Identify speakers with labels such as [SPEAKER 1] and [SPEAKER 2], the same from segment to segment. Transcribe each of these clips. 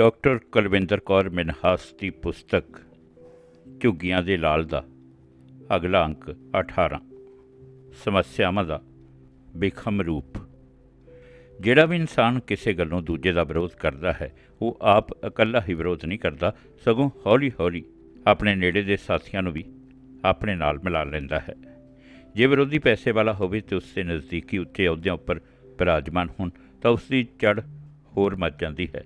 [SPEAKER 1] Doctor Kulwinder Kaur Minhas ਦੀ ਪੁਸਤਕ ਝੁੱਗੀਆਂ ਦੇ ਲਾਲ ਦਾ, ਅਗਲਾ ਅੰਕ 18 ਸਮੱਸਿਆਵਾਂ ਦਾ ਬੇਖਮ ਰੂਪ। ਜਿਹੜਾ ਵੀ ਇਨਸਾਨ ਕਿਸੇ ਗੱਲੋਂ ਦੂਜੇ ਦਾ ਵਿਰੋਧ ਕਰਦਾ ਹੈ, ਉਹ ਆਪ ਇਕੱਲਾ ਹੀ ਵਿਰੋਧ ਨਹੀਂ ਕਰਦਾ, ਸਗੋਂ ਹੌਲੀ-ਹੌਲੀ ਆਪਣੇ ਨੇੜੇ ਦੇ ਸਾਥੀਆਂ ਨੂੰ ਵੀ ਆਪਣੇ ਨਾਲ ਮਿਲਾ ਲੈਂਦਾ ਹੈ। ਜੇ ਵਿਰੋਧੀ ਪੈਸੇ ਵਾਲਾ ਹੋਵੇ ਤੇ ਉਸ ਦੇ ਨਜ਼ਦੀਕੀ ਉੱਚੇ ਅਹੁਦਿਆਂ ਉੱਪਰ ਬਿਰਾਜਮਾਨ ਹੋਣ, ਤਾਂ ਉਸ ਦੀ ਜੜ ਹੋਰ ਮੱਚ ਜਾਂਦੀ ਹੈ।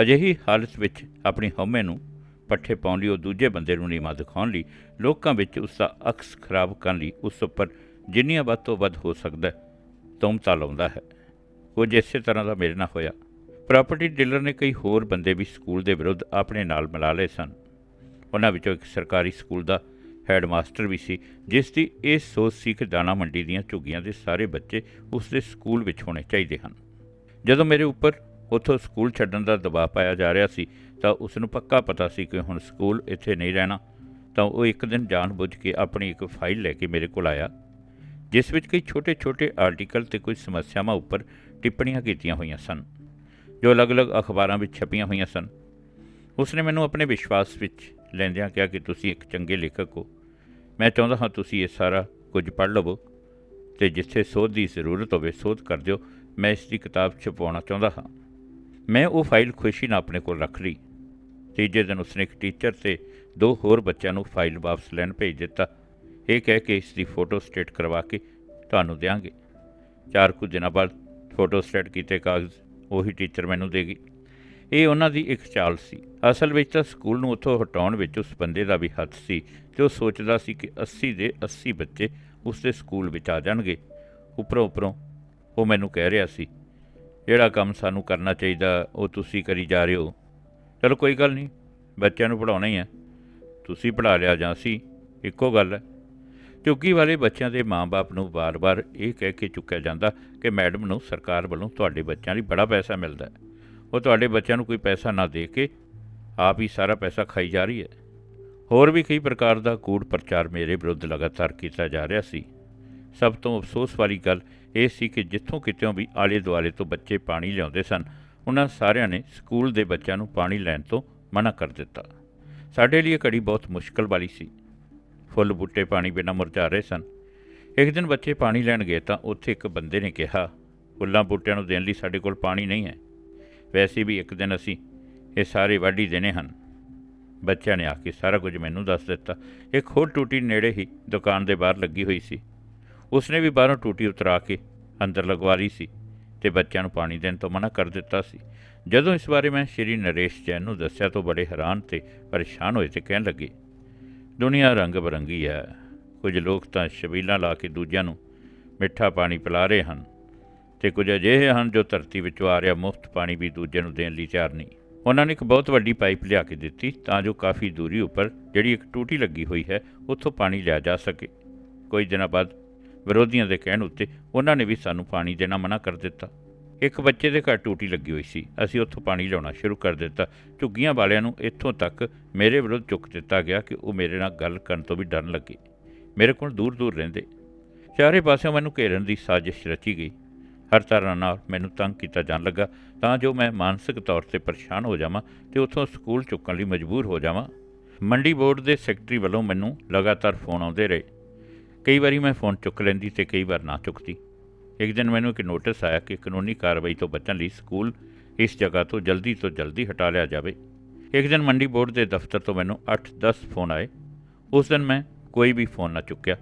[SPEAKER 1] ਅਜਿਹੀ ਹਾਲਤ ਵਿੱਚ ਆਪਣੀ ਹਉਮੈ ਨੂੰ ਪੱਠੇ ਪਾਉਣ ਲਈ ਉਹ ਦੂਜੇ ਬੰਦੇ ਨੂੰ ਨੀਵਾਂ ਦਿਖਾਉਣ ਲਈ ਲੋਕਾਂ ਵਿੱਚ ਉਸ ਦਾ ਅਕਸ ਖਰਾਬ ਕਰਨ ਲਈ ਉਸ ਉੱਪਰ ਜਿੰਨੀਆਂ ਵੱਧ ਤੋਂ ਵੱਧ ਹੋ ਸਕਦਾ ਹੈ, ਤੁਮਤਾ ਲਾਉਂਦਾ ਹੈ। ਉਹ ਇਸੇ ਤਰ੍ਹਾਂ ਦਾ ਮੇਰੇ ਨਾਲ ਹੋਇਆ। ਪ੍ਰਾਪਰਟੀ ਡੀਲਰ ਨੇ ਕਈ ਹੋਰ ਬੰਦੇ ਵੀ ਸਕੂਲ ਦੇ ਵਿਰੁੱਧ ਆਪਣੇ ਨਾਲ ਮਿਲਾ ਲਏ ਸਨ। ਉਹਨਾਂ ਵਿੱਚੋਂ ਇੱਕ ਸਰਕਾਰੀ ਸਕੂਲ ਦਾ ਹੈਡਮਾਸਟਰ ਵੀ ਸੀ ਜਿਸ ਦੀ ਇਹ ਸੋਚ ਸੀ ਕਿ ਦਾਣਾ ਮੰਡੀ ਦੀਆਂ ਝੁੱਗੀਆਂ ਦੇ ਸਾਰੇ ਬੱਚੇ ਉਸ ਦੇ ਸਕੂਲ ਵਿੱਚ ਹੋਣੇ ਚਾਹੀਦੇ ਹਨ। ਜਦੋਂ ਮੇਰੇ ਉੱਪਰ ਉੱਥੋਂ ਸਕੂਲ ਛੱਡਣ ਦਾ ਦਬਾਅ ਪਾਇਆ ਜਾ ਰਿਹਾ ਸੀ, ਤਾਂ ਉਸ ਨੂੰ ਪੱਕਾ ਪਤਾ ਸੀ ਕਿ ਹੁਣ ਸਕੂਲ ਇੱਥੇ ਨਹੀਂ ਰਹਿਣਾ। ਤਾਂ ਉਹ ਇੱਕ ਦਿਨ ਜਾਣਬੁੱਝ ਕੇ ਆਪਣੀ ਇੱਕ ਫਾਈਲ ਲੈ ਕੇ ਮੇਰੇ ਕੋਲ ਆਇਆ, ਜਿਸ ਵਿੱਚ ਕਈ ਛੋਟੇ-ਛੋਟੇ ਆਰਟੀਕਲ ਤੇ ਕੁਝ ਸਮੱਸਿਆਵਾਂ ਉੱਪਰ ਟਿੱਪਣੀਆਂ ਕੀਤੀਆਂ ਹੋਈਆਂ ਸਨ, ਜੋ ਅਲੱਗ-ਅਲੱਗ ਅਖਬਾਰਾਂ ਵਿੱਚ ਛਪੀਆਂ ਹੋਈਆਂ ਸਨ। ਉਸਨੇ ਮੈਨੂੰ ਆਪਣੇ ਵਿਸ਼ਵਾਸ ਵਿੱਚ ਲੈਂਦਿਆਂ ਕਿਹਾ ਕਿ ਤੁਸੀਂ ਇੱਕ ਚੰਗੇ ਲੇਖਕ ਹੋ। ਮੈਂ ਚਾਹੁੰਦਾ ਹਾਂ ਤੁਸੀਂ ਇਹ ਸਾਰਾ ਕੁਝ ਪੜ੍ਹ ਲਵੋ ਤੇ ਜਿੱਥੇ ਸੋਧ ਦੀ ਜ਼ਰੂਰਤ ਹੋਵੇ ਸੋਧ ਕਰ ਦਿਓ। ਮੈਂ ਇਸ ਦੀ ਕਿਤਾਬ ਛਪਵਾਉਣਾ ਚਾਹੁੰਦਾ ਹਾਂ। ਮੈਂ ਉਹ ਫਾਈਲ ਖੁਸ਼ੀ ਨਾਲ ਆਪਣੇ ਕੋਲ ਰੱਖ ਲਈ। ਤੀਜੇ ਦਿਨ ਉਸਨੇ ਇੱਕ ਟੀਚਰ ਤੇ ਦੋ ਹੋਰ ਬੱਚਿਆਂ ਨੂੰ ਫਾਈਲ ਵਾਪਸ ਲੈਣ ਭੇਜ ਦਿੱਤਾ। ਇਹ ਕਹਿ ਕੇ ਇਸ ਦੀ ਫੋਟੋ ਸਟੇਟ ਕਰਵਾ ਕੇ ਤੁਹਾਨੂੰ ਦਿਆਂਗੇ। ਚਾਰ ਕੁ ਦਿਨਾਂ ਬਾਅਦ ਫੋਟੋ ਸਟੇਟ ਕੀਤੇ ਕਾਗਜ਼ ਉਹੀ ਟੀਚਰ ਮੈਨੂੰ ਦੇ ਗਈ। ਇਹ ਉਹਨਾਂ ਦੀ ਇੱਕ ਚਾਲ ਸੀ। ਅਸਲ ਵਿੱਚ ਤਾਂ ਸਕੂਲ ਨੂੰ ਉੱਥੋਂ ਹਟਾਉਣ ਵਿੱਚ ਉਸ ਬੰਦੇ ਦਾ ਵੀ ਹੱਥ ਸੀ ਤੇ ਉਹ ਸੋਚਦਾ ਸੀ ਕਿ 80 ਦੇ 80 ਬੱਚੇ ਉਸ ਦੇ ਸਕੂਲ ਵਿੱਚ ਆ ਜਾਣਗੇ। ਉੱਪਰੋਂ ਉੱਪਰੋਂ ਉਹ ਮੈਨੂੰ ਕਹਿ ਰਿਹਾ ਸੀ ਜਿਹੜਾ ਕੰਮ ਸਾਨੂੰ ਕਰਨਾ ਚਾਹੀਦਾ, ਉਹ ਤੁਸੀਂ ਕਰੀ ਜਾ ਰਹੇ ਹੋ। ਚਲੋ ਕੋਈ ਗੱਲ ਨਹੀਂ, ਬੱਚਿਆਂ ਨੂੰ ਪੜਾਉਣਾ ਹੀ ਹੈ। ਤੁਸੀਂ ਪੜਾ ਲਿਆ ਜਾਂ ਅਸੀਂ, ਇੱਕੋ ਗੱਲ ਹੈ। ਝੁੱਗੀ ਵਾਲੇ ਬੱਚਿਆਂ ਦੇ ਮਾਪੇ ਨੂੰ ਵਾਰ-ਵਾਰ ਇਹ ਕਹਿ ਕੇ ਚੁੱਕਿਆ ਜਾਂਦਾ ਕਿ ਮੈਡਮ ਨੂੰ ਸਰਕਾਰ ਵੱਲੋਂ ਤੁਹਾਡੇ ਬੱਚਿਆਂ ਲਈ ਬੜਾ ਪੈਸਾ ਮਿਲਦਾ ਹੈ। ਉਹ ਤੁਹਾਡੇ ਬੱਚਿਆਂ ਨੂੰ ਕੋਈ ਪੈਸਾ ਨਾ ਦੇ ਕੇ ਆਪ ਹੀ ਸਾਰਾ ਪੈਸਾ ਖਾਈ ਜਾ ਰਹੀ ਹੈ। ਹੋਰ ਵੀ ਕਈ ਪ੍ਰਕਾਰ ਦਾ ਕੂੜ ਪ੍ਰਚਾਰ ਮੇਰੇ ਵਿਰੁੱਧ ਲਗਾਤਾਰ ਕੀਤਾ ਜਾ ਰਿਹਾ ਸੀ। ਸਭ ਤੋਂ ਅਫਸੋਸ ਵਾਲੀ ਗੱਲ ਇਹ ਸੀ ਕਿ ਜਿੱਥੋਂ ਕਿਤੇੋਂ ਵੀ ਆਲੇ ਦੁਆਲੇ ਤੋਂ ਬੱਚੇ ਪਾਣੀ ਲਿਆਉਂਦੇ ਸਨ, ਉਹਨਾਂ ਸਾਰਿਆਂ ਨੇ ਸਕੂਲ ਦੇ ਬੱਚਿਆਂ ਨੂੰ ਪਾਣੀ ਲੈਣ ਤੋਂ ਮਨਾ ਕਰ ਦਿੱਤਾ। ਸਾਡੇ ਲਈ ਇਹ ਘੜੀ ਬਹੁਤ ਮੁਸ਼ਕਲ ਵਾਲੀ ਸੀ। ਫੁੱਲ ਬੂਟੇ ਪਾਣੀ ਬਿਨਾਂ ਮੁਰਝਾ ਰਹੇ ਸਨ। ਇੱਕ ਦਿਨ ਬੱਚੇ ਪਾਣੀ ਲੈਣ ਗਏ ਤਾਂ ਉੱਥੇ ਇੱਕ ਬੰਦੇ ਨੇ ਕਿਹਾ, ਫੁੱਲਾਂ ਬੂਟਿਆਂ ਨੂੰ ਦੇਣ ਲਈ ਸਾਡੇ ਕੋਲ ਪਾਣੀ ਨਹੀਂ ਹੈ। ਵੈਸੇ ਵੀ ਇੱਕ ਦਿਨ ਅਸੀਂ ਇਹ ਸਾਰੇ ਵਾਢੀ ਦੇਣੇ ਹਨ। ਬੱਚਿਆਂ ਨੇ ਆ ਕੇ ਸਾਰਾ ਕੁਝ ਮੈਨੂੰ ਦੱਸ ਦਿੱਤਾ। ਇੱਕ ਹੋਰ ਟੂਟੀ ਨੇੜੇ ਹੀ ਦੁਕਾਨ ਦੇ ਬਾਹਰ ਲੱਗੀ ਹੋਈ ਸੀ। ਉਸਨੇ ਵੀ ਬਾਹਰੋਂ ਟੂਟੀ ਉਤਰਾ ਕੇ ਅੰਦਰ ਲਗਵਾ ਲਈ ਸੀ ਤੇ ਬੱਚਿਆਂ ਨੂੰ ਪਾਣੀ ਦੇਣ ਤੋਂ ਮਨਾ ਕਰ ਦਿੱਤਾ ਸੀ। ਜਦੋਂ ਇਸ ਬਾਰੇ ਮੈਂ ਸ਼੍ਰੀ ਨਰੇਸ਼ ਜੈਨ ਨੂੰ ਦੱਸਿਆ ਤਾਂ ਬੜੇ ਹੈਰਾਨ ਤੇ ਪਰੇਸ਼ਾਨ ਹੋਏ ਤੇ ਕਹਿਣ ਲੱਗੇ, ਦੁਨੀਆ ਰੰਗ ਬਰੰਗੀ ਹੈ ਕੁਝ ਲੋਕ ਤਾਂ ਸ਼ਬੀਲਾਂ ਲਾ ਕੇ ਦੂਜਿਆਂ ਨੂੰ ਮਿੱਠਾ ਪਾਣੀ ਪਿਲਾ ਰਹੇ ਹਨ ਤੇ ਕੁਝ ਅਜਿਹੇ ਹਨ ਜੋ ਧਰਤੀ ਵਿੱਚੋਂ ਆ ਰਿਹਾ ਮੁਫਤ ਪਾਣੀ ਵੀ ਦੂਜਿਆਂ ਨੂੰ ਦੇਣ ਲਈ ਤਿਆਰ ਨਹੀਂ। ਉਹਨਾਂ ਨੇ ਇੱਕ ਬਹੁਤ ਵੱਡੀ ਪਾਈਪ ਲਿਆ ਕੇ ਦਿੱਤੀ ਤਾਂ ਜੋ ਕਾਫੀ ਦੂਰੀ ਉੱਪਰ ਜਿਹੜੀ ਇੱਕ ਟੂਟੀ ਲੱਗੀ ਹੋਈ ਹੈ, ਉੱਥੋਂ ਪਾਣੀ ਲਿਆ ਜਾ ਸਕੇ। ਕੁਝ ਦਿਨਾਂ ਬਾਅਦ ਵਿਰੋਧੀਆਂ ਦੇ ਕਹਿਣ ਉੱਤੇ ਉਹਨਾਂ ਨੇ ਵੀ ਸਾਨੂੰ ਪਾਣੀ ਦੇਣਾ ਮਨਾ ਕਰ ਦਿੱਤਾ। ਇੱਕ ਬੱਚੇ ਦੇ ਘਰ ਟੂਟੀ ਲੱਗੀ ਹੋਈ ਸੀ। ਅਸੀਂ ਉੱਥੋਂ ਪਾਣੀ ਲਿਆਉਣਾ ਸ਼ੁਰੂ ਕਰ ਦਿੱਤਾ। ਝੁੱਗੀਆਂ ਵਾਲਿਆਂ ਨੂੰ ਇੱਥੋਂ ਤੱਕ ਮੇਰੇ ਵਿਰੁੱਧ ਚੁੱਕ ਦਿੱਤਾ ਗਿਆ ਕਿ ਉਹ ਮੇਰੇ ਨਾਲ ਗੱਲ ਕਰਨ ਤੋਂ ਵੀ ਡਰਨ ਲੱਗੇ। ਮੇਰੇ ਕੋਲ ਦੂਰ ਦੂਰ ਰਹਿੰਦੇ। ਚਾਰੇ ਪਾਸਿਓਂ ਮੈਨੂੰ ਘੇਰਨ ਦੀ ਸਾਜ਼ਿਸ਼ ਰਚੀ ਗਈ। ਹਰ ਤਰ੍ਹਾਂ ਨਾਲ ਮੈਨੂੰ ਤੰਗ ਕੀਤਾ ਜਾਣ ਲੱਗਾ ਤਾਂ ਜੋ ਮੈਂ ਮਾਨਸਿਕ ਤੌਰ ਤੇ ਪਰੇਸ਼ਾਨ ਹੋ ਜਾਵਾਂ ਤੇ ਉੱਥੋਂ ਸਕੂਲ ਚੁੱਕਣ ਲਈ ਮਜਬੂਰ ਹੋ ਜਾਵਾਂ। ਮੰਡੀ ਬੋਰਡ ਦੇ ਸੈਕਟਰੀ ਵੱਲੋਂ ਮੈਨੂੰ ਲਗਾਤਾਰ ਫੋਨ ਆਉਂਦੇ ਰਹੇ। ਕਈ ਵਾਰੀ ਮੈਂ ਫੋਨ ਚੁੱਕ ਲੈਂਦੀ ਤੇ ਕਈ ਵਾਰ ਨਾ ਚੁੱਕਦੀ। ਇੱਕ ਦਿਨ ਮੈਨੂੰ ਇੱਕ ਨੋਟਿਸ ਆਇਆ ਕਿ ਕਾਨੂੰਨੀ ਕਾਰਵਾਈ ਤੋਂ ਬਚਣ ਲਈ ਸਕੂਲ ਇਸ ਜਗ੍ਹਾ ਤੋਂ ਜਲਦੀ ਤੋਂ ਜਲਦੀ ਹਟਾ ਲਿਆ ਜਾਵੇ। ਇੱਕ ਦਿਨ ਮੰਡੀ ਬੋਰਡ ਦੇ ਦਫ਼ਤਰ ਤੋਂ ਮੈਨੂੰ 8-10 ਫੋਨ ਆਏ। ਉਸ ਦਿਨ ਮੈਂ ਕੋਈ ਵੀ ਫੋਨ ਨਾ ਚੁੱਕਿਆ।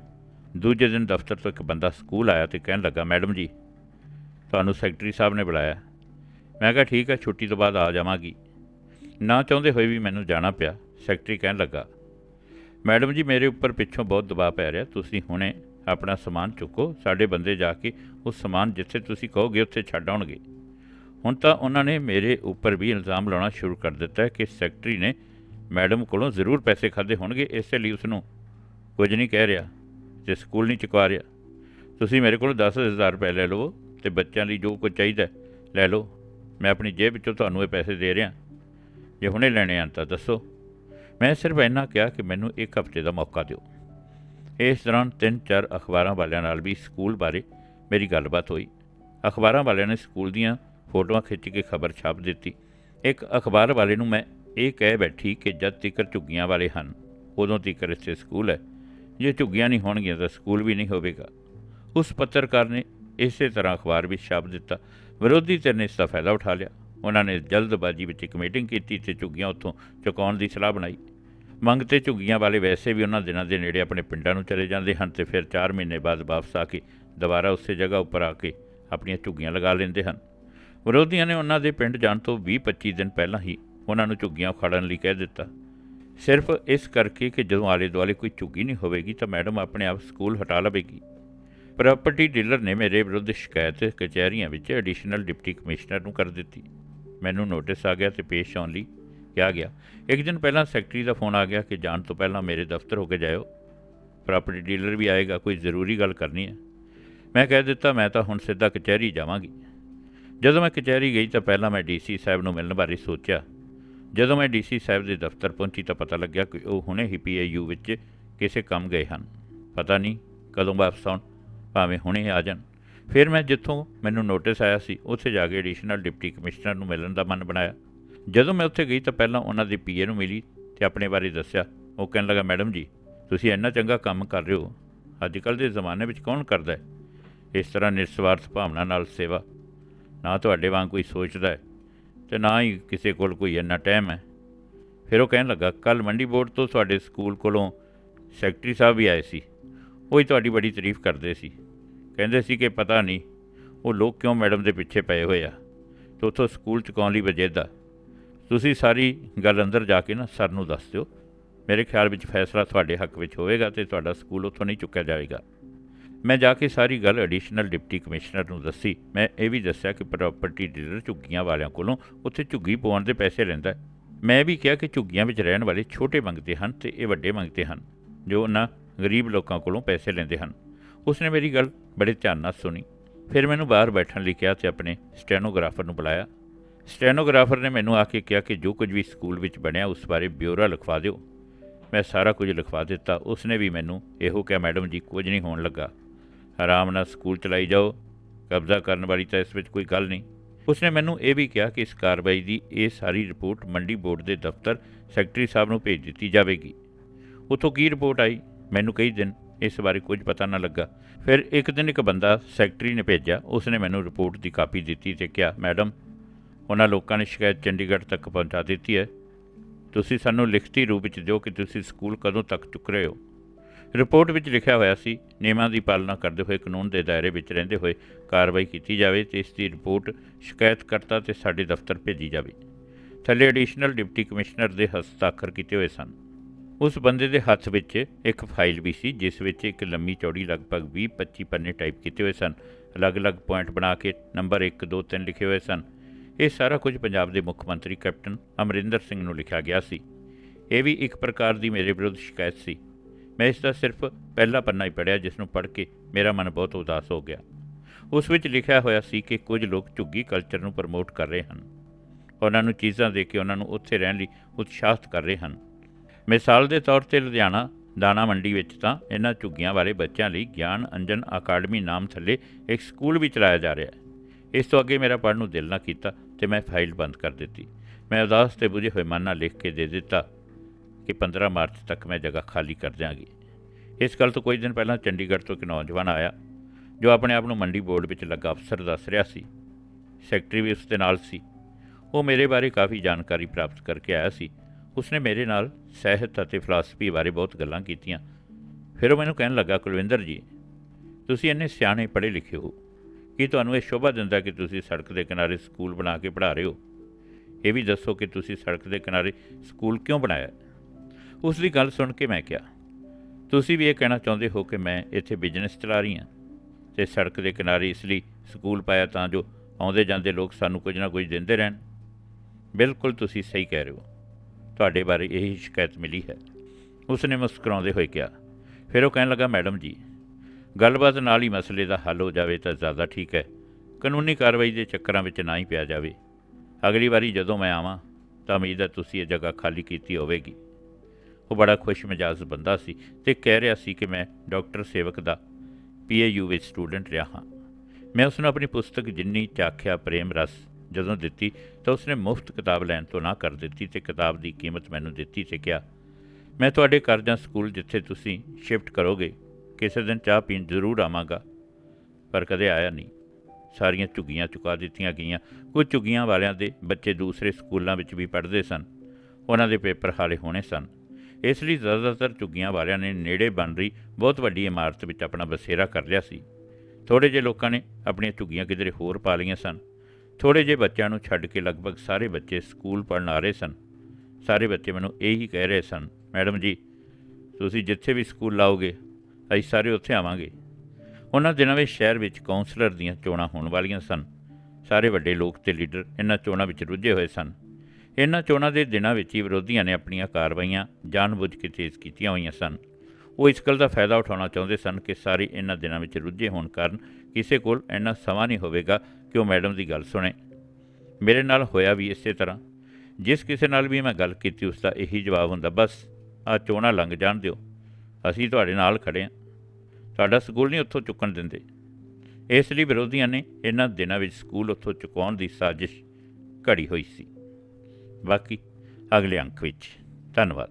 [SPEAKER 1] ਦੂਜੇ ਦਿਨ ਦਫ਼ਤਰ ਤੋਂ ਇੱਕ ਬੰਦਾ ਸਕੂਲ ਆਇਆ ਤੇ ਕਹਿਣ ਲੱਗਾ, ਮੈਡਮ ਜੀ, ਤੁਹਾਨੂੰ ਸੈਕਟਰੀ ਸਾਹਿਬ ਨੇ ਬੁਲਾਇਆ। ਮੈਂ ਕਿਹਾ, ਠੀਕ ਹੈ, ਛੁੱਟੀ ਤੋਂ ਬਾਅਦ ਆ ਜਾਵਾਂਗੀ। ਨਾ ਚਾਹੁੰਦੇ ਹੋਏ ਵੀ ਮੈਨੂੰ ਜਾਣਾ ਪਿਆ। ਸੈਕਟਰੀ ਕਹਿਣ ਲੱਗਾ ਮੈਡਮ ਜੀ, ਮੇਰੇ ਉੱਪਰ ਪਿੱਛੋਂ ਬਹੁਤ ਦਬਾਅ ਪੈ ਰਿਹਾ। ਤੁਸੀਂ ਹੁਣੇ ਆਪਣਾ ਸਮਾਨ ਚੁੱਕੋ। ਸਾਡੇ ਬੰਦੇ ਜਾ ਕੇ ਉਹ ਸਮਾਨ ਜਿੱਥੇ ਤੁਸੀਂ ਕਹੋਗੇ, ਉੱਥੇ ਛੱਡ ਆਉਣਗੇ। ਹੁਣ ਤਾਂ ਉਹਨਾਂ ਨੇ ਮੇਰੇ ਉੱਪਰ ਵੀ ਇਲਜ਼ਾਮ ਲਾਉਣਾ ਸ਼ੁਰੂ ਕਰ ਦਿੱਤਾ ਹੈ ਕਿ ਸੈਕਟਰੀ ਨੇ ਮੈਡਮ ਕੋਲੋਂ ਜ਼ਰੂਰ ਪੈਸੇ ਖਾਦੇ ਹੋਣਗੇ। ਇਸੇ ਲਈ ਉਸ ਨੂੰ ਕੁਝ ਨਹੀਂ ਕਹਿ ਰਿਹਾ ਤੇ ਸਕੂਲ ਨਹੀਂ ਚੁਕਵਾ ਰਿਹਾ। ਤੁਸੀਂ ਮੇਰੇ ਕੋਲ 10000 ਰੁਪਏ ਲੈ ਲਵੋ ਤੇ ਬੱਚਿਆਂ ਲਈ ਜੋ ਕੁਝ ਚਾਹੀਦਾ ਲੈ ਲਓ। ਮੈਂ ਆਪਣੀ ਜੇਬ ਵਿੱਚੋਂ ਤੁਹਾਨੂੰ ਇਹ ਪੈਸੇ ਦੇ ਰਿਹਾ। ਜੇ ਹੁਣੇ ਲੈਣੇ ਆਂ ਤਾਂ ਦੱਸੋ। ਮੈਂ ਸਿਰਫ ਇੰਨਾ ਕਿਹਾ ਕਿ ਮੈਨੂੰ ਇੱਕ ਹਫ਼ਤੇ ਦਾ ਮੌਕਾ ਦਿਓ। ਇਸ ਦੌਰਾਨ ਤਿੰਨ ਚਾਰ ਅਖਬਾਰਾਂ ਵਾਲਿਆਂ ਨਾਲ ਵੀ ਸਕੂਲ ਬਾਰੇ ਮੇਰੀ ਗੱਲਬਾਤ ਹੋਈ। ਅਖਬਾਰਾਂ ਵਾਲਿਆਂ ਨੇ ਸਕੂਲ ਦੀਆਂ ਫੋਟੋਆਂ ਖਿੱਚ ਕੇ ਖਬਰ ਛਾਪ ਦਿੱਤੀ। ਇੱਕ ਅਖਬਾਰ ਵਾਲੇ ਨੂੰ ਮੈਂ ਇਹ ਕਹਿ ਬੈਠੀ ਕਿ ਜਦ ਤੀਕਰ ਝੁੱਗੀਆਂ ਵਾਲੇ ਹਨ, ਉਦੋਂ ਤੀਕਰ ਇੱਥੇ ਸਕੂਲ ਹੈ। ਜੇ ਝੁੱਗੀਆਂ ਨਹੀਂ ਹੋਣਗੀਆਂ ਤਾਂ ਸਕੂਲ ਵੀ ਨਹੀਂ ਹੋਵੇਗਾ। ਉਸ ਪੱਤਰਕਾਰ ਨੇ ਇਸੇ ਤਰ੍ਹਾਂ ਅਖਬਾਰ ਵਿੱਚ ਛਾਪ ਦਿੱਤਾ। ਵਿਰੋਧੀ ਧਿਰ ਨੇ ਇਸ ਦਾ ਫਾਇਦਾ ਉਠਾ ਲਿਆ। ਉਹਨਾਂ ਨੇ ਜਲਦਬਾਜ਼ੀ ਵਿੱਚ ਇੱਕ ਮੀਟਿੰਗ ਕੀਤੀ ਤੇ ਝੁੱਗੀਆਂ ਉੱਥੋਂ ਚੁਕਾਉਣ ਦੀ ਸਲਾਹ ਬਣਾਈ। ਮੰਗ ਤੇ ਝੁੱਗੀਆਂ ਵਾਲੇ ਵੈਸੇ ਵੀ ਉਹਨਾਂ ਦਿਨਾਂ ਦੇ ਨੇੜੇ ਆਪਣੇ ਪਿੰਡਾਂ ਨੂੰ ਚਲੇ ਜਾਂਦੇ ਹਨ ਤੇ ਫਿਰ 4 ਮਹੀਨੇ ਬਾਅਦ ਵਾਪਸ ਆ ਕੇ ਦੁਬਾਰਾ ਉਸੇ ਜਗ੍ਹਾ ਉੱਪਰ ਆ ਕੇ ਆਪਣੀਆਂ ਝੁੱਗੀਆਂ ਲਗਾ ਲੈਂਦੇ ਹਨ। ਵਿਰੋਧੀਆਂ ਨੇ ਉਹਨਾਂ ਦੇ ਪਿੰਡ ਜਾਣ ਤੋਂ 20-25 ਦਿਨ ਪਹਿਲਾਂ ਹੀ ਉਹਨਾਂ ਨੂੰ ਝੁੱਗੀਆਂ ਉਖਾੜਨ ਲਈ ਕਹਿ ਦਿੱਤਾ। ਸਿਰਫ ਇਸ ਕਰਕੇ ਕਿ ਜਦੋਂ ਆਲੇ ਦੁਆਲੇ ਕੋਈ ਝੁੱਗੀ ਨਹੀਂ ਹੋਵੇਗੀ ਤਾਂ ਮੈਡਮ ਆਪਣੇ ਆਪ ਸਕੂਲ ਹਟਾ ਲਵੇਗੀ। ਪ੍ਰਾਪਰਟੀ ਡੀਲਰ ਨੇ ਮੇਰੇ ਵਿਰੁੱਧ ਸ਼ਿਕਾਇਤ ਕਚਹਿਰੀਆਂ ਵਿੱਚ ਐਡੀਸ਼ਨਲ ਡਿਪਟੀ ਕਮਿਸ਼ਨਰ ਨੂੰ ਕਰ ਦਿੱਤੀ। ਮੈਨੂੰ ਨੋਟਿਸ ਆ ਗਿਆ ਤੇ ਪੇਸ਼ ਆਉਣ ਲਈ ਕਿਹਾ ਗਿਆ। ਇੱਕ ਦਿਨ ਪਹਿਲਾਂ ਸੈਕਟਰੀ ਦਾ ਫੋਨ ਆ ਗਿਆ ਕਿ ਜਾਣ ਤੋਂ ਪਹਿਲਾਂ ਮੇਰੇ ਦਫ਼ਤਰ ਹੋ ਕੇ ਜਾਇਓ ਪ੍ਰਾਪਰਟੀ ਡੀਲਰ ਵੀ ਆਏਗਾ, ਕੋਈ ਜ਼ਰੂਰੀ ਗੱਲ ਕਰਨੀ ਹੈ। ਮੈਂ ਕਹਿ ਦਿੱਤਾ, ਮੈਂ ਤਾਂ ਹੁਣ ਸਿੱਧਾ ਕਚਹਿਰੀ ਜਾਵਾਂਗੀ। ਜਦੋਂ ਮੈਂ ਕਚਹਿਰੀ ਗਈ ਤਾਂ ਪਹਿਲਾਂ ਮੈਂ ਡੀਸੀ ਸਾਹਿਬ ਨੂੰ ਮਿਲਣ ਬਾਰੇ ਸੋਚਿਆ। ਜਦੋਂ ਮੈਂ ਡੀਸੀ ਸਾਹਿਬ ਦੇ ਦਫ਼ਤਰ ਪਹੁੰਚੀ ਤਾਂ ਪਤਾ ਲੱਗਿਆ ਕਿ ਉਹ ਹੁਣੇ ਹੀ ਪੀਏਯੂ ਵਿੱਚ ਕਿਸੇ ਕੰਮ ਗਏ ਹਨ। ਪਤਾ ਨਹੀਂ ਕਦੋਂ ਵਾਪਸ ਆਉਣ, ਭਾਵੇਂ ਹੁਣੇ ਆ ਜਾਣ। ਫਿਰ ਮੈਂ ਜਿੱਥੋਂ ਮੈਨੂੰ ਨੋਟਿਸ ਆਇਆ ਸੀ, ਉੱਥੇ ਜਾ ਕੇ ਐਡੀਸ਼ਨਲ ਡਿਪਟੀ ਕਮਿਸ਼ਨਰ ਨੂੰ ਮਿਲਣ ਦਾ ਮਨ ਬਣਾਇਆ। ਜਦੋਂ ਮੈਂ ਉੱਥੇ ਗਈ ਤਾਂ ਪਹਿਲਾਂ ਉਹਨਾਂ ਦੇ ਪੀਏ ਨੂੰ ਮਿਲੀ ਤੇ ਆਪਣੇ ਬਾਰੇ ਦੱਸਿਆ। ਉਹ ਕਹਿਣ ਲੱਗਾ, ਮੈਡਮ ਜੀ, ਤੁਸੀਂ ਇੰਨਾ ਚੰਗਾ ਕੰਮ ਕਰ ਰਹੇ ਹੋ। ਅੱਜ ਕੱਲ੍ਹ ਦੇ ਜ਼ਮਾਨੇ ਵਿੱਚ ਕੌਣ ਕਰਦਾ ਹੈ? ਇਸ ਤਰ੍ਹਾਂ ਨਿਰਸਵਾਰਥ ਭਾਵਨਾ ਨਾਲ ਸੇਵਾ। ਨਾ ਤੁਹਾਡੇ ਵਾਂਗ ਕੋਈ ਸੋਚਦਾ ਹੈ ਤੇ ਨਾ ਹੀ ਕਿਸੇ ਕੋਲ ਕੋਈ ਇੰਨਾ ਟਾਈਮ ਹੈ। ਫਿਰ ਉਹ ਕਹਿਣ ਲੱਗਾ ਕੱਲ ਮੰਡੀ ਬੋਰਡ ਤੋਂ ਤੁਹਾਡੇ ਸਕੂਲ ਕੋਲੋਂ ਸੈਕਟਰੀ ਸਾਹਿਬ ਵੀ ਆਏ ਸੀ। ਉਹ ਹੀ ਤੁਹਾਡੀ ਬੜੀ ਤਾਰੀਫ ਕਰਦੇ ਸੀ। ਕਹਿੰਦੇ ਸੀ ਕਿ ਪਤਾ ਨਹੀਂ ਉਹ ਲੋਕ ਕਿਉਂ ਮੈਡਮ ਦੇ ਪਿੱਛੇ ਪਏ ਹੋਏ ਆ ਤੇ ਉੱਥੋਂ ਸਕੂਲ ਚੁਕਾਉਣ ਲਈ ਵਜੇਦਾ। ਤੁਸੀਂ ਸਾਰੀ ਗੱਲ ਅੰਦਰ ਜਾ ਕੇ ਨਾ ਸਰ ਨੂੰ ਦੱਸ ਦਿਓ। ਮੇਰੇ ਖਿਆਲ ਵਿੱਚ ਫੈਸਲਾ ਤੁਹਾਡੇ ਹੱਕ ਵਿੱਚ ਹੋਵੇਗਾ ਤੇ ਤੁਹਾਡਾ ਸਕੂਲ ਉੱਥੋਂ ਨਹੀਂ ਚੁੱਕਿਆ ਜਾਵੇਗਾ। ਮੈਂ ਜਾ ਕੇ ਸਾਰੀ ਗੱਲ ਐਡੀਸ਼ਨਲ ਡਿਪਟੀ ਕਮਿਸ਼ਨਰ ਨੂੰ ਦੱਸੀ। ਮੈਂ ਇਹ ਵੀ ਦੱਸਿਆ ਕਿ ਪ੍ਰਾਪਰਟੀ ਡੀਲਰ ਝੁੱਗੀਆਂ ਵਾਲਿਆਂ ਕੋਲੋਂ ਉੱਥੇ ਝੁੱਗੀ ਪਵਾਉਣ ਦੇ ਪੈਸੇ ਲੈਂਦਾ ਹੈ। ਮੈਂ ਵੀ ਕਿਹਾ ਕਿ ਝੁੱਗੀਆਂ ਵਿੱਚ ਰਹਿਣ ਵਾਲੇ ਛੋਟੇ ਮੰਗਦੇ ਹਨ ਤੇ ਇਹ ਵੱਡੇ ਮੰਗਦੇ ਹਨ, ਜੋ ਉਹਨਾਂ ਗਰੀਬ ਲੋਕਾਂ ਕੋਲੋਂ ਪੈਸੇ ਲੈਂਦੇ ਹਨ। ਉਸਨੇ ਮੇਰੀ ਗੱਲ ਬੜੇ ਧਿਆਨ ਨਾਲ ਸੁਣੀ। ਫਿਰ ਮੈਨੂੰ ਬਾਹਰ ਬੈਠਣ ਲਈ ਕਿਹਾ ਤੇ ਆਪਣੇ ਸਟੈਨੋਗ੍ਰਾਫਰ ਨੂੰ ਬੁਲਾਇਆ। ਸਟੈਨੋਗ੍ਰਾਫਰ ਨੇ ਮੈਨੂੰ ਆ ਕੇ ਕਿਹਾ ਕਿ ਜੋ ਕੁਝ ਵੀ ਸਕੂਲ ਵਿੱਚ ਬਣਿਆ ਉਸ ਬਾਰੇ ਬਿਊਰਾ ਲਿਖਵਾ ਦਿਓ। ਮੈਂ ਸਾਰਾ ਕੁਝ ਲਿਖਵਾ ਦਿੱਤਾ। ਉਸਨੇ ਵੀ ਮੈਨੂੰ ਇਹੋ ਕਿਹਾ, ਮੈਡਮ ਜੀ, ਕੁਝ ਨਹੀਂ ਹੋਣ ਲੱਗਾ। ਆਰਾਮ ਨਾਲ ਸਕੂਲ ਚਲਾਈ ਜਾਓ। ਕਬਜ਼ਾ ਕਰਨ ਵਾਲੀ ਤਾਂ ਇਸ ਵਿੱਚ ਕੋਈ ਗੱਲ ਨਹੀਂ। ਉਸਨੇ ਮੈਨੂੰ ਇਹ ਵੀ ਕਿਹਾ ਕਿ ਇਸ ਕਾਰਵਾਈ ਦੀ ਇਹ ਸਾਰੀ ਰਿਪੋਰਟ ਮੰਡੀ ਬੋਰਡ ਦੇ ਦਫ਼ਤਰ ਸੈਕਟਰੀ ਸਾਹਿਬ ਨੂੰ ਭੇਜ ਦਿੱਤੀ ਜਾਵੇਗੀ। ਉਤੋਂ ਕੀ ਰਿਪੋਰਟ ਆਈ? ਮੈਨੂੰ ਕਈ ਦਿਨ ਇਸ ਬਾਰੇ ਕੁਝ ਪਤਾ ਨਾ ਲੱਗਾ। ਫਿਰ ਇੱਕ ਦਿਨ ਇੱਕ ਬੰਦਾ ਸੈਕਟਰੀ ਨੇ ਭੇਜਿਆ। ਉਸਨੇ ਮੈਨੂੰ ਰਿਪੋਰਟ ਦੀ ਕਾਪੀ ਦਿੱਤੀ ਤੇ ਕਿਹਾ, ਮੈਡਮ, ਉਹਨਾਂ ਲੋਕਾਂ ਨੇ ਸ਼ਿਕਾਇਤ ਚੰਡੀਗੜ੍ਹ ਤੱਕ ਪਹੁੰਚਾ ਦਿੱਤੀ ਹੈ। ਤੁਸੀਂ ਸਾਨੂੰ ਲਿਖਤੀ ਰੂਪ ਵਿੱਚ ਦਿਓ ਕਿ ਤੁਸੀਂ ਸਕੂਲ ਕਦੋਂ ਤੱਕ ਚੁੱਕ ਰਹੇ ਹੋ। ਰਿਪੋਰਟ ਵਿੱਚ ਲਿਖਿਆ ਹੋਇਆ ਸੀ, ਨਿਯਮਾਂ ਦੀ ਪਾਲਣਾ ਕਰਦੇ ਹੋਏ ਕਾਨੂੰਨ ਦੇ ਦਾਇਰੇ ਵਿੱਚ ਰਹਿੰਦੇ ਹੋਏ ਕਾਰਵਾਈ ਕੀਤੀ ਜਾਵੇ ਤੇ ਇਸ ਦੀ ਰਿਪੋਰਟ ਸ਼ਿਕਾਇਤਕਰਤਾ ਤੇ ਸਾਡੇ ਦਫ਼ਤਰ ਭੇਜੀ ਜਾਵੇ। ਥੱਲੇ ਐਡੀਸ਼ਨਲ ਡਿਪਟੀ ਕਮਿਸ਼ਨਰ ਦੇ ਹਸਤਾਖਰ ਕੀਤੇ ਹੋਏ ਸਨ। ਉਸ ਬੰਦੇ ਦੇ ਹੱਥ ਵਿੱਚ ਇੱਕ ਫਾਈਲ ਵੀ ਸੀ, ਜਿਸ ਵਿੱਚ ਇੱਕ ਲੰਮੀ ਚੌੜੀ ਲਗਭਗ 20-25 ਪੰਨੇ ਟਾਈਪ ਕੀਤੇ ਹੋਏ ਸਨ। ਅਲੱਗ-ਅਲੱਗ ਪੁਆਇੰਟ ਬਣਾ ਕੇ ਨੰਬਰ 1 2 3 ਲਿਖੇ ਹੋਏ ਸਨ। ਇਹ ਸਾਰਾ ਕੁਝ ਪੰਜਾਬ ਦੇ ਮੁੱਖ ਮੰਤਰੀ ਕੈਪਟਨ ਅਮਰਿੰਦਰ ਸਿੰਘ ਨੂੰ ਲਿਖਿਆ ਗਿਆ ਸੀ। ਇਹ ਵੀ ਇੱਕ ਪ੍ਰਕਾਰ ਦੀ ਮੇਰੇ ਵਿਰੁੱਧ ਸ਼ਿਕਾਇਤ ਸੀ। ਮੈਂ ਇਸ ਦਾ ਸਿਰਫ ਪਹਿਲਾ ਪੰਨਾ ਹੀ ਪੜਿਆ ਜਿਸ ਨੂੰ ਪੜ੍ਹ ਕੇ ਮੇਰਾ ਮਨ ਬਹੁਤ ਉਦਾਸ ਹੋ ਗਿਆ। ਉਸ ਵਿੱਚ ਲਿਖਿਆ ਹੋਇਆ ਸੀ ਕਿ ਕੁਝ ਲੋਕ ਝੁੱਗੀ ਕਲਚਰ ਨੂੰ ਪ੍ਰਮੋਟ ਕਰ ਰਹੇ ਹਨ। ਉਹਨਾਂ ਨੂੰ ਚੀਜ਼ਾਂ ਦੇ ਕੇ ਉਹਨਾਂ ਨੂੰ ਉੱਥੇ ਰਹਿਣ ਲਈ ਉਤਸ਼ਾਹਿਤ ਕਰ ਰਹੇ ਹਨ। ਮਿਸਾਲ ਦੇ ਤੌਰ ਤੇ ਲੁਧਿਆਣਾ ਦਾਣਾ ਮੰਡੀ ਵਿੱਚ ਤਾਂ ਇਹਨਾਂ ਝੁੱਗੀਆਂ ਬਾਰੇ ਬੱਚਿਆਂ ਲਈ ਗਿਆਨ ਅੰਜਨ ਅਕਾਡਮੀ ਨਾਮ ਥੱਲੇ ਇੱਕ ਸਕੂਲ ਵੀ ਚਲਾਇਆ ਜਾ ਰਿਹਾ ਹੈ। ਇਸ ਤੋਂ ਅੱਗੇ ਮੇਰਾ ਪੜ੍ਹਨ ਨੂੰ ਦਿਲ ਨਾ ਕੀਤਾ ਤੇ ਮੈਂ ਫਾਈਲ ਬੰਦ ਕਰ ਦਿੱਤੀ। ਮੈਂ ਉਦਾਸ ਤੇ ਬੁਝੇ ਹੋਏ ਮਨ ਨਾਲ ਲਿਖ ਕੇ ਦੇ ਦਿੱਤਾ ਕਿ 15 ਮਾਰਚ ਤੱਕ ਮੈਂ ਜਗ੍ਹਾ ਖਾਲੀ ਕਰ ਦਿਆਂਗੀ। ਇਸ ਗੱਲ ਤੋਂ ਕੁਝ ਦਿਨ ਪਹਿਲਾਂ ਚੰਡੀਗੜ੍ਹ ਤੋਂ ਇੱਕ ਨੌਜਵਾਨ ਆਇਆ ਜੋ ਆਪਣੇ ਆਪ ਨੂੰ ਮੰਡੀ ਬੋਰਡ ਵਿੱਚ ਲੱਗਾ ਅਫਸਰ ਦੱਸ ਰਿਹਾ ਸੀ। ਸੈਕਟਰੀ ਵੀ ਉਸ ਦੇ ਨਾਲ ਸੀ। ਉਹ ਮੇਰੇ ਬਾਰੇ ਕਾਫੀ ਜਾਣਕਾਰੀ ਪ੍ਰਾਪਤ ਕਰਕੇ ਆਇਆ ਸੀ। ਉਸਨੇ ਮੇਰੇ ਨਾਲ ਸਾਹਿਤ ਅਤੇ ਫਿਲਾਸਫੀ ਬਾਰੇ ਬਹੁਤ ਗੱਲਾਂ ਕੀਤੀਆਂ। ਫਿਰ ਉਹ ਮੈਨੂੰ ਕਹਿਣ ਲੱਗਾ, ਕੁਲਵਿੰਦਰ ਜੀ, ਤੁਸੀਂ ਇੰਨੇ ਸਿਆਣੇ ਪੜ੍ਹੇ ਲਿਖੇ ਹੋ। ਕੀ ਤੁਹਾਨੂੰ ਇਹ ਸ਼ੋਭਾ ਦਿੰਦਾ ਕਿ ਤੁਸੀਂ ਸੜਕ ਦੇ ਕਿਨਾਰੇ ਸਕੂਲ ਬਣਾ ਕੇ ਪੜ੍ਹਾ ਰਹੇ ਹੋ? ਇਹ ਵੀ ਦੱਸੋ ਕਿ ਤੁਸੀਂ ਸੜਕ ਦੇ ਕਿਨਾਰੇ ਸਕੂਲ ਕਿਉਂ ਬਣਾਇਆ? ਉਸ ਦੀ ਗੱਲ ਸੁਣ ਕੇ ਮੈਂ ਕਿਹਾ, ਤੁਸੀਂ ਵੀ ਇਹ ਕਹਿਣਾ ਚਾਹੁੰਦੇ ਹੋ ਕਿ ਮੈਂ ਇੱਥੇ ਬਿਜ਼ਨਸ ਚਲਾ ਰਹੀ ਹਾਂ ਤੇ ਸੜਕ ਦੇ ਕਿਨਾਰੇ ਇਸ ਲਈ ਸਕੂਲ ਪਾਇਆ ਤਾਂ ਜੋ ਆਉਂਦੇ ਜਾਂਦੇ ਲੋਕ ਸਾਨੂੰ ਕੁਝ ਨਾ ਕੁਝ ਦਿੰਦੇ ਰਹਿਣ? ਬਿਲਕੁਲ, ਤੁਸੀਂ ਸਹੀ ਕਹਿ ਰਹੇ ਹੋ। ਤੁਹਾਡੇ ਬਾਰੇ ਇਹੀ ਸ਼ਿਕਾਇਤ ਮਿਲੀ ਹੈ। ਉਸ ਨੇ ਮੁਸਕਰਾਉਂਦੇ ਹੋਏ ਕਿਹਾ, ਫਿਰ ਉਹ ਕਹਿਣ ਲੱਗਾ, ਮੈਡਮ ਜੀ, ਗੱਲਬਾਤ ਨਾਲ ਹੀ ਮਸਲੇ ਦਾ ਹੱਲ ਹੋ ਜਾਵੇ ਤਾਂ ਜ਼ਿਆਦਾ ਠੀਕ ਹੈ। ਕਾਨੂੰਨੀ ਕਾਰਵਾਈ ਦੇ ਚੱਕਰਾਂ ਵਿੱਚ ਨਾ ਹੀ ਪਿਆ ਜਾਵੇ। ਅਗਲੀ ਵਾਰੀ ਜਦੋਂ ਮੈਂ ਆਵਾਂ, ਤਾਂ ਉਮੀਦ ਹੈ ਤੁਸੀਂ ਇਹ ਜਗ੍ਹਾ ਖਾਲੀ ਕੀਤੀ ਹੋਵੇਗੀ। ਉਹ ਬੜਾ ਖੁਸ਼ ਮਿਜਾਜ਼ ਬੰਦਾ ਸੀ ਤੇ ਕਹਿ ਰਿਹਾ ਸੀ ਕਿ ਮੈਂ ਡਾਕਟਰ ਸੇਵਕ ਦਾ ਪੀਏਯੂ ਵਿੱਚ ਸਟੂਡੈਂਟ ਰਿਹਾ ਹਾਂ। ਮੈਂ ਉਸ ਨੂੰ ਆਪਣੀ ਪੁਸਤਕ ਜਿੰਨੀ ਚਾਖਿਆ ਪ੍ਰੇਮ ਰਸ ਜਦੋਂ ਦਿੱਤੀ ਤਾਂ ਉਸਨੇ ਮੁਫਤ ਕਿਤਾਬ ਲੈਣ ਤੋਂ ਨਾ ਕਰ ਦਿੱਤੀ ਤੇ ਕਿਤਾਬ ਦੀ ਕੀਮਤ ਮੈਨੂੰ ਦਿੱਤੀ ਤੇ ਕਿਹਾ, ਮੈਂ ਤੁਹਾਡੇ ਘਰ ਜਾਂ ਸਕੂਲ ਜਿੱਥੇ ਤੁਸੀਂ ਸ਼ਿਫਟ ਕਰੋਗੇ, ਕਿਸੇ ਦਿਨ ਚਾਹ ਪੀਣ ਜ਼ਰੂਰ ਆਵਾਂਗਾ। ਪਰ ਕਦੇ ਆਇਆ ਨਹੀਂ। ਸਾਰੀਆਂ ਝੁੱਗੀਆਂ ਚੁਕਾ ਦਿੱਤੀਆਂ ਗਈਆਂ। ਕੁਝ ਝੁੱਗੀਆਂ ਵਾਲਿਆਂ ਦੇ ਬੱਚੇ ਦੂਸਰੇ ਸਕੂਲਾਂ ਵਿੱਚ ਵੀ ਪੜ੍ਹਦੇ ਸਨ। ਉਹਨਾਂ ਦੇ ਪੇਪਰ ਹਾਲੇ ਹੋਣੇ ਸਨ। ਇਸ ਲਈ ਜ਼ਿਆਦਾਤਰ ਝੁੱਗੀਆਂ ਵਾਲਿਆਂ ਨੇ ਨੇੜੇ ਬਣ ਰਹੀ ਬਹੁਤ ਵੱਡੀ ਇਮਾਰਤ ਵਿੱਚ ਆਪਣਾ ਬਸੇਰਾ ਕਰ ਲਿਆ ਸੀ। ਥੋੜੇ ਜਿਹੇ ਲੋਕਾਂ ਨੇ ਆਪਣੀਆਂ ਝੁੱਗੀਆਂ ਕਿਧਰੇ ਹੋਰ ਪਾ ਲਈਆਂ ਸਨ। ਥੋੜੇ ਜਿਹੇ ਬੱਚਿਆਂ ਨੂੰ ਛੱਡ ਕੇ ਲਗਭਗ ਸਾਰੇ ਬੱਚੇ ਸਕੂਲ ਪੜ੍ਹਨ ਆ ਰਹੇ ਸਨ। ਸਾਰੇ ਬੱਚੇ ਮੈਨੂੰ ਇਹੀ ਕਹਿ ਰਹੇ ਸਨ, ਮੈਡਮ ਜੀ, ਤੁਸੀਂ ਜਿੱਥੇ ਵੀ ਸਕੂਲ ਲਾਓਗੇ, ਅਸੀਂ ਸਾਰੇ ਉੱਥੇ ਆਵਾਂਗੇ। ਉਹਨਾਂ ਦਿਨਾਂ ਵਿੱਚ ਸ਼ਹਿਰ ਵਿੱਚ ਕਾਉਂਸਲਰ ਦੀਆਂ ਚੋਣਾਂ ਹੋਣ ਵਾਲੀਆਂ ਸਨ। ਸਾਰੇ ਵੱਡੇ ਲੋਕ ਤੇ ਲੀਡਰ ਇਹਨਾਂ ਚੋਣਾਂ ਵਿੱਚ ਰੁੱਝੇ ਹੋਏ ਸਨ। ਇਹਨਾਂ ਚੋਣਾਂ ਦੇ ਦਿਨਾਂ ਵਿੱਚ ਹੀ ਵਿਰੋਧੀਆਂ ਨੇ ਆਪਣੀਆਂ ਕਾਰਵਾਈਆਂ ਜਾਣਬੁੱਝ ਕੇ ਤੇਜ਼ ਕੀਤੀਆਂ ਹੋਈਆਂ ਸਨ। ਉਹ ਇਸ ਗੱਲ ਦਾ ਫਾਇਦਾ ਉਠਾਉਣਾ ਚਾਹੁੰਦੇ ਸਨ ਕਿ ਸਾਰੇ ਇਹਨਾਂ ਦਿਨਾਂ ਵਿੱਚ ਰੁੱਝੇ ਹੋਣ ਕਾਰਨ ਕਿਸੇ ਕੋਲ ਇੰਨਾ ਸਮਾਂ ਨਹੀਂ ਹੋਵੇਗਾ ਕਿ ਉਹ ਮੈਡਮ ਦੀ ਗੱਲ ਸੁਣੇ। ਮੇਰੇ ਨਾਲ ਹੋਇਆ ਵੀ ਇਸੇ ਤਰ੍ਹਾਂ। ਜਿਸ ਕਿਸੇ ਨਾਲ ਵੀ ਮੈਂ ਗੱਲ ਕੀਤੀ ਉਸ ਦਾ ਇਹੀ ਜਵਾਬ ਹੁੰਦਾ, ਬਸ, ਆ ਚੋਣਾਂ ਲੰਘ ਜਾਣ ਦਿਓ। ਅਸੀਂ ਤੁਹਾਡੇ ਨਾਲ ਖੜੇ ਹਾਂ ਤੁਹਾਡਾ ਸਕੂਲ ਨਹੀਂ ਉੱਥੋਂ ਚੁੱਕਣ ਦਿੰਦੇ। ਇਸ ਲਈ ਵਿਰੋਧੀਆਂ ਨੇ ਇਹਨਾਂ ਦਿਨਾਂ ਵਿੱਚ ਸਕੂਲ ਉੱਥੋਂ ਚੁਕਾਉਣ ਦੀ ਸਾਜ਼ਿਸ਼ ਘੜੀ ਹੋਈ ਸੀ। ਬਾਕੀ ਅਗਲੇ ਅੰਕ ਵਿੱਚ। ਧੰਨਵਾਦ।